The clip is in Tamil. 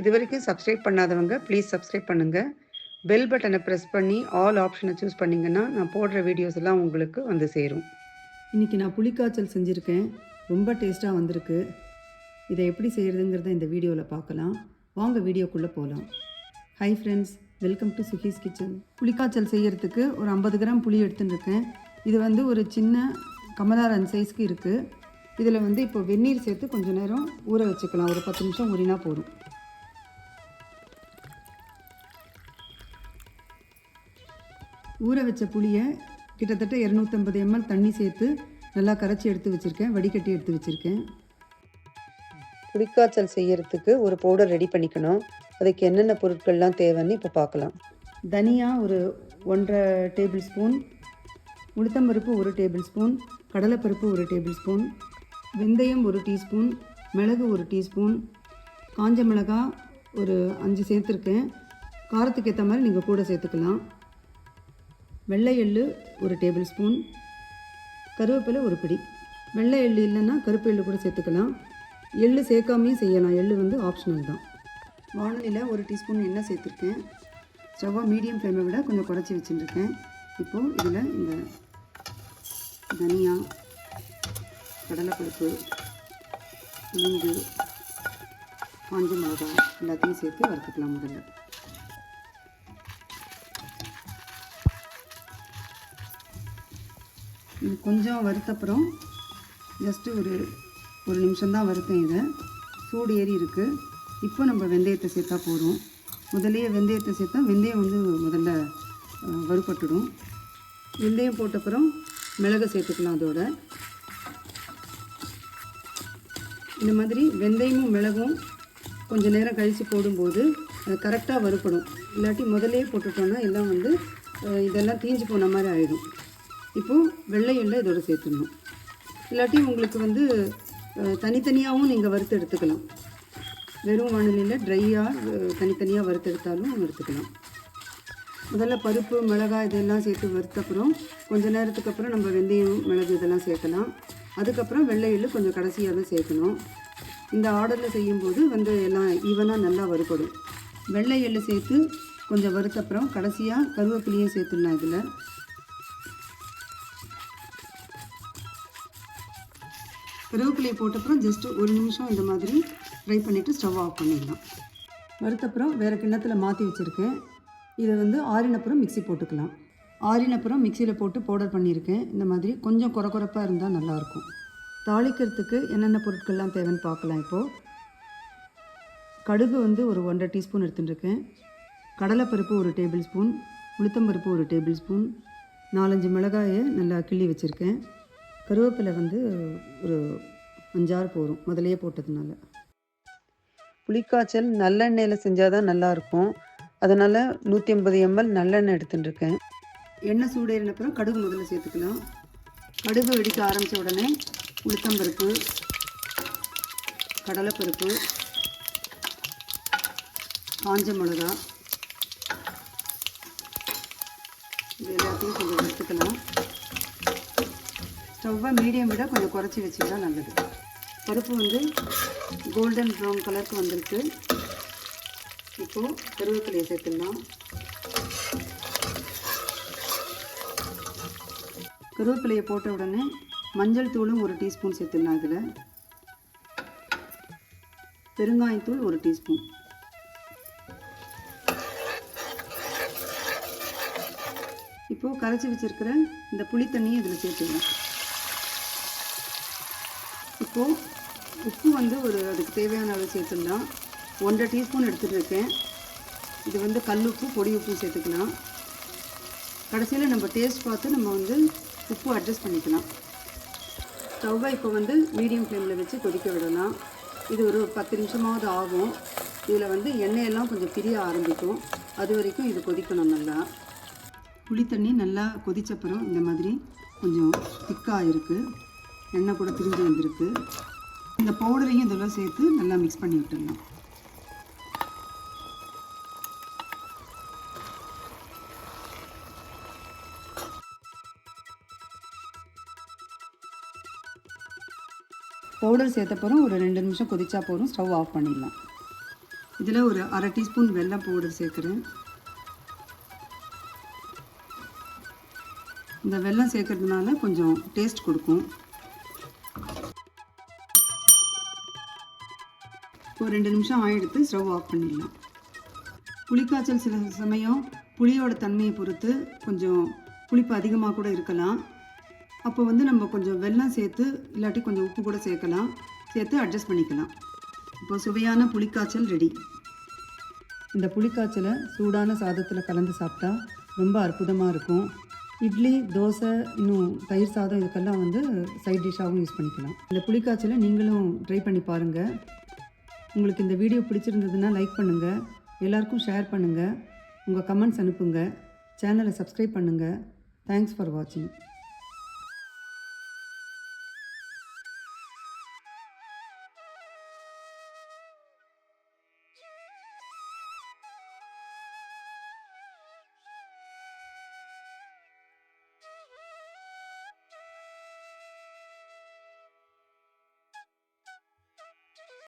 இது வரைக்கும் சப்ஸ்கிரைப் பண்ணாதவங்க ப்ளீஸ் சப்ஸ்கிரைப் பண்ணுங்கள் பெல் பட்டனை ப்ரெஸ் பண்ணி ஆல் ஆப்ஷனை சூஸ் பண்ணிங்கன்னா நான் போடுற வீடியோஸ் எல்லாம் உங்களுக்கு வந்து சேரும். இன்றைக்கி நான் புளிக்காய்ச்சல் செஞ்சுருக்கேன். ரொம்ப டேஸ்ட்டாக வந்திருக்கு. இதை எப்படி செய்கிறதுங்கிறத இந்த வீடியோவில் பார்க்கலாம். வாங்க வீடியோக்குள்ளே போகலாம் hi friends welcome to Suhee's kitchen புளிக்காய்ச்சல் செய்கிறதுக்கு ஒரு ஐம்பது கிராம் புளி எடுத்துன்னு இருக்கேன். இது வந்து ஒரு சின்ன கமலாரன் சைஸ்க்கு இருக்குது இதில் வந்து இப்போ வெந்நீர் சேர்த்து கொஞ்சம் நேரம் ஊற வச்சுக்கலாம். ஒரு பத்து நிமிஷம் ஊறினா போதும். ஊற வச்ச புளியை கிட்டத்தட்ட இரநூத்தம்பது எம்எல் தண்ணி சேர்த்து நல்லா கரைச்சி எடுத்து வச்சுருக்கேன் வடிகட்டி எடுத்து வச்சுருக்கேன். புளிக்காய்ச்சல் செய்யறதுக்கு ஒரு பவுடர் ரெடி பண்ணிக்கணும். அதுக்கு என்னென்ன பொருட்கள்லாம் தேவைன்னு இப்போ பார்க்கலாம் தனியா ஒரு ஒன்றரை டேபிள் ஸ்பூன் உளுத்தம்பருப்பு ஒரு டேபிள் ஸ்பூன் கடலைப்பருப்பு ஒரு டேபிள் ஸ்பூன் வெந்தயம் ஒரு டீஸ்பூன் மிளகு ஒரு டீஸ்பூன் காஞ்ச மிளகாய் ஒரு அஞ்சு சேர்த்துருக்கேன். காரத்துக்கு ஏற்ற மாதிரி நீங்கள் கூட சேர்த்துக்கலாம். வெள்ளை எள்ளு ஒரு டேபிள் ஸ்பூன் கருவேப்பிலை ஒரு பிடி. வெள்ளை எள்ளு இல்லைன்னா கருப்பு எள்ளு கூட சேர்த்துக்கலாம். எள்ளு சேர்க்காமையும் செய்யலாம். எள்ளு வந்து ஆப்ஷனல் தான். வானலியில் ஒரு டீஸ்பூன் எண்ணெய் சேர்த்துருக்கேன். ஸ்டவ்வாக மீடியம் ஃப்ளேமை விட கொஞ்சம் குறைச்சி வச்சுருக்கேன். இப்போது இதில் இந்த தனியா கடலைப்பருப்பு உளுந்து காஞ்ச மிளகாய் எல்லாத்தையும் சேர்த்து வறுத்துக்கலாம் முதல்ல. கொஞ்சம் வறுத்தப்புறம் ஜஸ்ட்டு ஒரு ஒரு நிமிஷம்தான் வறுத்தேன் இதை. சூடு ஏறி இருக்குது இப்போ நம்ம வெந்தயத்தை சேர்த்தா போதும். முதல்லையே வெந்தயத்தை சேர்த்தா வெந்தயம் வந்து முதல்ல வறுப்பட்டுடும் வறுபட்டுடும். வெந்தயம் போட்டப்புறம் மிளகு சேர்த்துக்கலாம் அதோட. இந்த மாதிரி வெந்தயமும் மிளகும் கொஞ்சம் நேரம் கழித்து போடும்போது அது கரெக்டாக வறுப்படும் இல்லாட்டி முதலே போட்டுட்டோன்னா எல்லாம் வந்து இதெல்லாம் தீஞ்சு போன மாதிரி ஆகிடும் இப்போது வெள்ளை எள்ளை இதோட சேர்த்துடணும். இல்லாட்டி உங்களுக்கு வந்து தனித்தனியாகவும் நீங்கள் வறுத்து எடுத்துக்கலாம். வெறும் வானிலையில் ட்ரையாக தனித்தனியாக வறுத்தெடுத்தாலும் எடுத்துக்கலாம். முதல்ல பருப்பு மிளகாய் இதெல்லாம் சேர்த்து வறுத்தப்புறம் கொஞ்ச நேரத்துக்கு அப்புறம் நம்ம வெந்தயம் மிளகு இதெல்லாம் சேர்க்கலாம். அதுக்கப்புறம் வெள்ளை எள்ளு கொஞ்சம் கடைசியாக தான் சேர்க்கணும். இந்த ஆர்டரில் செய்யும்போது வந்து எல்லாம் ஈவனாக நல்லா வறுபடும். வெள்ளை எள்ளு சேர்த்து கொஞ்சம் வறுத்தப்புறம் கடைசியாக கருவேப்பிலையும் சேர்த்துடலாம் இதில். கருவேப்பிலையை போட்டப்புறம் ஜஸ்ட்டு ஒரு நிமிஷம் இந்த மாதிரி ஃப்ரை பண்ணிவிட்டு ஸ்டவ் ஆஃப் பண்ணிடலாம். வறுத்தப்புறம் வேறு கிண்ணத்தில் மாற்றி வச்சுருக்கேன். இதை வந்து ஆறினப்புறம் மிக்ஸி போட்டுக்கலாம். ஆறினப்புறம் மிக்சியில் போட்டு பவுடர் பண்ணியிருக்கேன். இந்த மாதிரி கொஞ்சம் குறை குறைப்பாக இருந்தால் நல்லாயிருக்கும். தாளிக்கிறதுக்கு என்னென்ன பொருட்கள்லாம் தேவைன்னு பார்க்கலாம் இப்போது கடுகு வந்து ஒரு ஒன்றரை டீஸ்பூன் எடுத்துட்டுருக்கேன். கடலைப்பருப்பு ஒரு டேபிள் ஸ்பூன் உளுத்தம்பருப்பு ஒரு டேபிள் ஸ்பூன் நாலஞ்சு மிளகாயை நல்லா கிள்ளி வச்சுருக்கேன். கருவேப்பிலை வந்து ஒரு அஞ்சாறு போதும் முதலையே போட்டதுனால. புளிக்காய்ச்சல் நல்லெண்ணெயில் செஞ்சால் தான் நல்லாயிருக்கும். அதனால் நூற்றி ஐம்பது எம்எல் நல்லெண்ணெய் எடுத்துட்டு இருக்கேன் எண்ணெய் சூடேறினப்புறம் கடுகு முதல்ல சேர்த்துக்கலாம். கடுகு வெடிக்க ஆரம்பித்த உடனே உளுத்தம்பருப்பு கடலைப்பருப்பு காஞ்ச மிளகா இது எல்லாத்தையும் கொஞ்சம் வறுத்துக்கலாம். ஸ்டவ்வை மீடியம் விட கொஞ்சம் குறைச்சி வச்சுக்கிட்டா நல்லது. பருப்பு வந்து கோல்டன் ப்ரௌன் கலருக்கு வந்திருக்கு. இப்போது கருவேப்பிலையை சேர்த்துடலாம். கருவேப்பிலையை போட்ட உடனே மஞ்சள் தூளும் ஒரு டீஸ்பூன் சேர்த்துடலாம் இதில். பெருங்காயத்தூள் ஒரு டீஸ்பூன். இப்போது கரைச்சி வச்சிருக்கிற இந்த புளி தண்ணியை இதில் சேர்த்துக்கலாம் இப்போது உப்பு வந்து ஒரு அதுக்கு தேவையான அளவு சேர்த்துடலாம். ஒன்றரை டீஸ்பூன் எடுத்துகிட்டு இருக்கேன் இது வந்து கல் உப்பு பொடி உப்பு சேர்த்துக்கலாம். கடைசியில் நம்ம டேஸ்ட் பார்த்து நம்ம வந்து உப்பு அட்ஜஸ்ட் பண்ணிக்கலாம். ஸ்டவ்வை இப்போ வந்து மீடியம் ஃப்ளேமில் வச்சு கொதிக்க விடலாம். இது ஒரு பத்து நிமிஷமாவது ஆகும். இதில் வந்து எண்ணெயெல்லாம் கொஞ்சம் பிரிய ஆரம்பிக்கும். அது வரைக்கும் இது கொதிக்கணும் நல்லா. புளி தண்ணி நல்லா கொதிச்சப்பறம் இந்த மாதிரி கொஞ்சம் திக்காக இருக்குது எண்ணெய் கூட பிரிஞ்சு வந்திருக்கு. இந்த பவுடரையும் இதெல்லாம் சேர்த்து நல்லா மிக்ஸ் பண்ணி விட்டுடலாம். பவுடர் சேர்த்தப்பறம் ஒரு ரெண்டு நிமிஷம் கொதிச்சா போதும் ஸ்டவ் ஆஃப் பண்ணிடலாம். இதில் ஒரு அரை டீஸ்பூன் வெல்லம் பவுடர் சேர்க்குறேன். இந்த வெல்லம் சேர்க்கறதுனால கொஞ்சம் டேஸ்ட் கொடுக்கும். ஒரு ரெண்டு நிமிஷம் ஆயிடுத்து ஸ்டவ் ஆஃப் பண்ணிடலாம். புளிக்காய்ச்சல் சில சமயம் புளியோட தன்மையை பொறுத்து கொஞ்சம் புளிப்பு அதிகமாக கூட இருக்கலாம். அப்போ வந்து நம்ம கொஞ்சம் வெல்லம் சேர்த்து இல்லாட்டி கொஞ்சம் உப்பு கூட சேர்க்கலாம். சேர்த்து அட்ஜஸ்ட் பண்ணிக்கலாம். இப்போ சுவையான புளிக்காய்ச்சல் ரெடி இந்த புளிக்காய்ச்சலை சூடான சாதத்தில் கலந்து சாப்பிட்டா ரொம்ப அற்புதமாக இருக்கும். இட்லி தோசை இன்னும் தயிர் சாதம் இதுக்கெல்லாம் வந்து சைட் டிஷ்ஷாகவும் யூஸ் பண்ணிக்கலாம். இந்த புளிக்காய்ச்சலை நீங்களும் ட்ரை பண்ணி பாருங்கள் உங்களுக்கு இந்த வீடியோ பிடிச்சிருந்ததுன்னா லைக் பண்ணுங்கள் எல்லாருக்கும் ஷேர் பண்ணுங்கள் உங்கள் கமெண்ட்ஸ் அனுப்புங்க. சேனலை சப்ஸ்கிரைப் பண்ணுங்கள் தேங்க்ஸ் ஃபார் வாட்சிங்